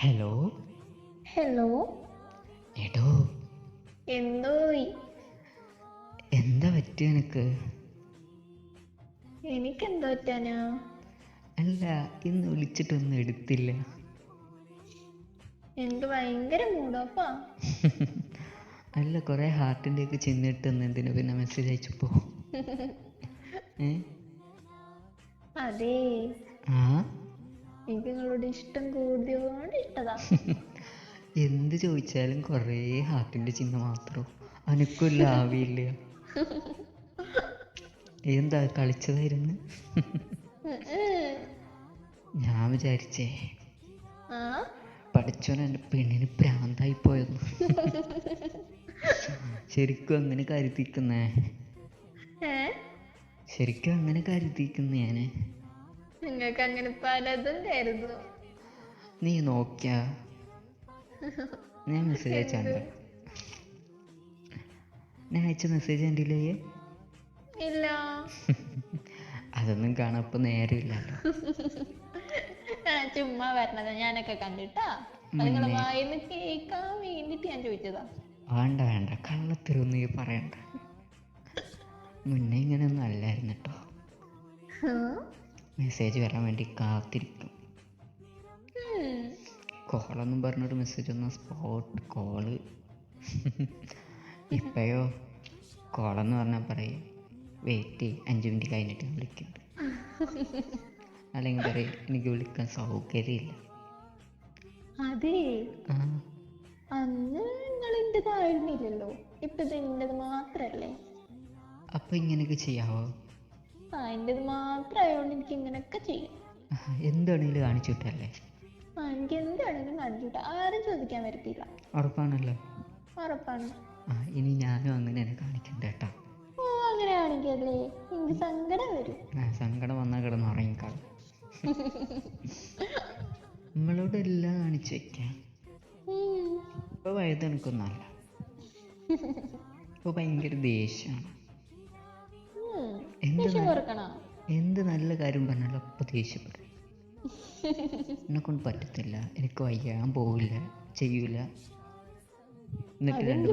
Hello? Hello? എടോ? എന്തോയി എന്താ പറ്റിയ എനിക്ക് എന്താ പറ്റാനാ? അല്ല ഇന്ന് വിളിച്ചിട്ടൊന്നും എടുത്തില്ല. എനിക്ക് ഭയങ്കര മൂടോപ്പാ അല്ല കുറെ ഹാർട്ടിന്റെ ഒക്കെ ചെന്നിട്ട് എന്തിനു പിന്നെ മെസ്സേജ് അയച്ചപ്പോ? ഏ? അതേ. ആ? എനിക്ക് നിങ്ങളോട് ഇഷ്ടം കൂടിയോണ്ട് ഇഷ്ടതാ. എന്ത് ചോദിച്ചാലും കുറേ ഹാർട്ടിന്റെ ചിഹ്നം മാത്രം. അനക്കൊല്ല ആവിയില്ല എന്താ കളിച്ചതായിരുന്നു. ഞാൻ വിചാരിച്ചേ. പഠിച്ചോൻ എന്റെ പെണ്ണിന് പ്രാന്തായി പോയെന്ന്. ശരിക്കും അങ്ങനെ കരുതിക്കുന്നേ. ശരിക്കും അങ്ങനെ കരുതിക്കുന്നേ ഞാൻ. നിങ്ങൾക്ക് അങ്ങനെ പലതും കരുതു നീ നോക്കിയ? ഞാൻ മെസ്സേജ് അയച്ചാണ്ട ഞാൻ അയച്ച മെസ്സേജ് കണ്ടില്ലേ? ഇല്ല. അതൊന്നും കാണാൻ ഇപ്പൊ നേരമില്ലല്ലോ ചുമ്മാ വരണത്. ഞാനൊക്കെ കണ്ടിട്ടാ. അത് നിങ്ങളെ വായിന്ന് കേൾക്കാൻ വേണ്ടിട്ട് ഞാൻ ചോദിച്ചതാ. വേണ്ട വേണ്ട. കള്ളത്തരൊന്നും ഈ പറയണ്ട. മുന്നേ ഇങ്ങനെയൊന്നും അല്ലായിരുന്നു കേട്ടോ? മെസ്സേജ് വരാൻ വേണ്ടി കാത്തിരിക്കും. കോളൊന്നും പറഞ്ഞിട്ട് മെസ്സേജ് വന്ന സ്പോട്ട് കോൾ ഇപ്പോഴോ കോളെന്ന് പറഞ്ഞാൽ പറയും വെയിറ്റ് അഞ്ച് മിനിറ്റ് കഴിഞ്ഞിട്ട് ഞാൻ വിളിക്കുന്നുണ്ട് അല്ലെങ്കിൽ പറയും എനിക്ക് വിളിക്കാൻ സൗകര്യമില്ല. അതേ. അന്ന് നിങ്ങൾ എന്റേതായിരുന്നില്ലല്ലോ ഇപ്പൊ ഇത് എന്റേത് മാത്രല്ലേ? അപ്പം ഇങ്ങനെയൊക്കെ ചെയ്യാവോ? ആ മാത്രം മാത്രമായോണ്ട് എനിക്ക് ഇങ്ങനെയൊക്കെ ചെയ്യും. എന്താണെങ്കിലും കാണിച്ചു വിട്ടല്ലേ ആ എനിക്ക് എന്താണെങ്കിലും കാണിച്ചുട്ടാ ആരും ചോദിക്കാൻ വരത്തില്ല. ഉറപ്പാണല്ലോ? ഉറപ്പാണ്. ആ ഇനി ഞാനും അങ്ങനെ തന്നെ കാണിക്കണ്ട കേട്ടോ ഓ അങ്ങനെയാണെങ്കിലേ എനിക്ക് സങ്കടം വരും. ആ, സങ്കടം വന്നാൽ കിടന്ന് ഉറങ്ങിക്കാളും നമ്മളോട് എല്ലാം കാണിച്ചു വെക്കാം. ഉം. ഇപ്പോൾ വയത് എനിക്കൊന്നല്ല ഇപ്പോൾ ഭയങ്കര ദേഷ്യമാണ്. എന്ത് എന്ത് നല്ല കാര്യം പറഞ്ഞാലും അപ്പൊ ദേഷ്യപ്പെടും. എന്നെ കൊണ്ട് പറ്റത്തില്ല. എനിക്ക് വയ്യ. ഞാൻ പോവില്ല. ചെയ്യൂല. എന്നിട്ട് രണ്ട്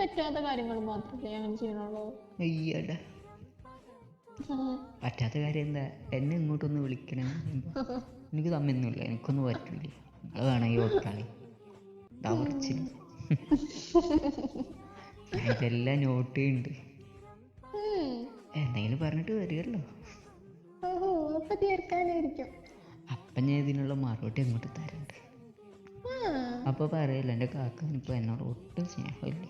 പറ്റാത്ത കാര്യങ്ങൾ മാത്രമേ അങ്ങനെ ചെയ്യണുള്ളൂ അയ്യട. പറ്റാത്ത കാര്യം എന്താ? എന്നെ ഇങ്ങോട്ടൊന്ന് വിളിക്കണേ. എനിക്ക് തമ്മിന്നില്ല എനിക്കൊന്നും പറ്റൂല. അത് വേണമെങ്കിൽ ഓർക്കാളി ഇതെല്ലാം നോട്ട് ചെയ്യുന്നുണ്ട്. ഉം. എന്തെങ്കിലും പറഞ്ഞിട്ട് വരികയല്ലോ. ഓഹോ അപ്പൊ തീർക്കാനായിരിക്കും അപ്പം ഞാൻ ഇതിനുള്ള മറുപടി അങ്ങോട്ട് തരണ്ട്. അപ്പോൾ പറയല്ല എന്റെ കാക്കാനിപ്പോൾ എന്നോട് ഒട്ടും സ്നേഹമില്ല.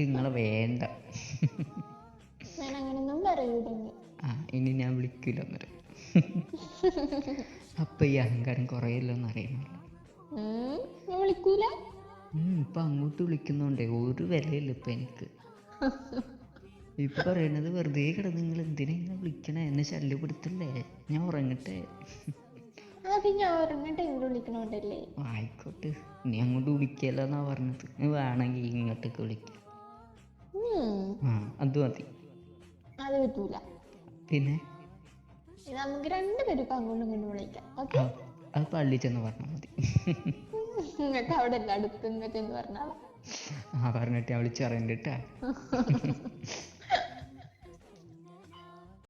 നിങ്ങളെ വേണ്ട. ഞാൻ പറയൂലെങ്കിൽ ആ ഇനി ഞാൻ വിളിക്കില്ല അന്നേരം അപ്പം ഈ അഹങ്കാരം കുറയല്ലോ എന്നറിയണമല്ലോ വിളിക്കൂല? ഇപ്പം അങ്ങോട്ട് വിളിക്കുന്നുണ്ടേ ഒരു വിലയില്ല ഇപ്പം എനിക്ക്. ഇപ്പം പറയണത് വെറുതെ കിടന്ന് നിങ്ങൾ എന്തിനാ ഇങ്ങനെ വിളിക്കണേ? എന്നെ ശല്യപ്പെടുത്തല്ലേ ഞാൻ ഉറങ്ങട്ടെ. അത് ഞാൻ ഉറങ്ങട്ടെ ഇങ്ങോട്ട് വിളിക്കണോണ്ടല്ലേ? ആയിക്കോട്ടെ. നീ അങ്ങോട്ട് വിളിക്കല്ലെന്നാ പറഞ്ഞത്. നീ വേണമെങ്കിൽ ഇങ്ങോട്ടേക്ക് വിളിക്കാം. ആ അത് മതി. അത് പറ്റൂല. പിന്നെ? നമുക്ക് രണ്ടുപേരും അങ്ങോട്ടും ഇങ്ങോട്ടും വിളിക്കാം. ഓക്കെ? അത് പള്ളി ചെന്ന് പറഞ്ഞാൽ മതി. നിങ്ങൾക്ക് അവിടെ അടുത്ത് എന്ന് പറഞ്ഞാൽ ആ പറഞ്ഞിട്ട് ഞാൻ വിളിച്ചറിയണ്ട കേട്ടാ.